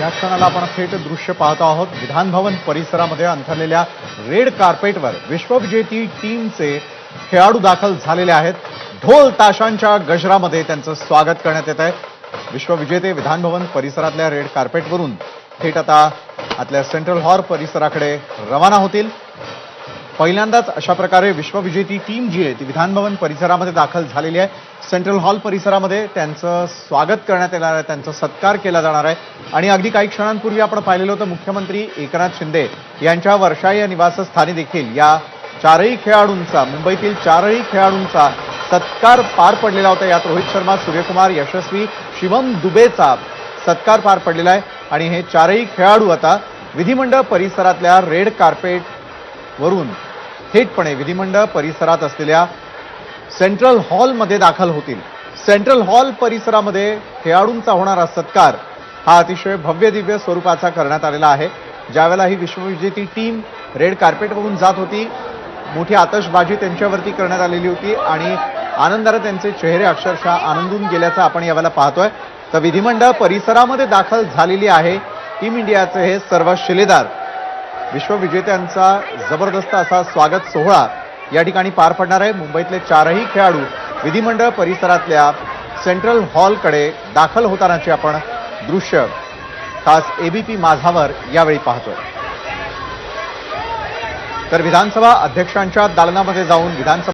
क्षणाला आपण थेट दृश्य पाहतो आहोत. विधानभवन परिसरामध्ये अंथरलेल्या रेड कार्पेटवर विश्वविजेती टीमचे खेळाडू दाखल झालेले आहेत. ढोल ताशांच्या गजरामध्ये त्यांचं स्वागत करण्यात येत आहे. विश्वविजेते विधानभवन परिसरातल्या रेड कार्पेटवरून थेट आता आतल्या सेंट्रल हॉल परिसराकडे रवाना होतील. पहिल्यांदाच अशा प्रकारे विश्वविजेती टीम जी आहे ती विधानभवन परिसरामध्ये दाखल झालेली आहे. सेंट्रल हॉल परिसरामध्ये त्यांचं स्वागत करण्यात येणार आहे त्यांचा सत्कार केला जाणार आहे. आणि अगदी काही क्षणांपूर्वी आपण पाहिलेलं होतं मुख्यमंत्री एकनाथ शिंदे यांच्या वर्षा या निवासस्थानी देखील या चारही खेळाडूंचा मुंबईतील चारही खेळाडूंचा सत्कार पार पडलेला होता. यात रोहित शर्मा सूर्यकुमार यशस्वी शिवम दुबेचा सत्कार पार पडलेला आहे. आणि हे चारही खेळाडू आता विधिमंडळ परिसरातल्या रेड कार्पेट वरून थेटपणे विधिमंडळ परिसरात असलेल्या सेंट्रल हॉलमध्ये दाखल होतील. सेंट्रल हॉल परिसरामध्ये खेळाडूंचा होणारा सत्कार हा अतिशय भव्य दिव्य स्वरूपाचा करण्यात आलेला आहे. ज्यावेळेला ही विश्वविजेती टीम रेड कार्पेटवरून जात होती मोठी आतषबाजी त्यांच्यावरती करण्यात आलेली होती आणि आनंदाने त्यांचे चेहरे अक्षरशः आनंदून गेल्याचं आपण यावेळेला पाहतोय. तर विधिमंडळ परिसरामध्ये दाखल झालेली आहे टीम इंडियाचे हे सर्व शिलेदार. विश्वविजेत्यांचा जबरदस्त असा स्वागत सोहळा या ठिकाणी पार पडणार आहे. मुंबईतले चारही खेळाडू विधिमंडळ परिसरातल्या सेंट्रल हॉलकडे दाखल होतानाचे आपण दृश्य खास एबीपी माझावर यावेळी पाहतोय. तर विधानसभा अध्यक्षांच्या दालनामध्ये जाऊन विधानसभा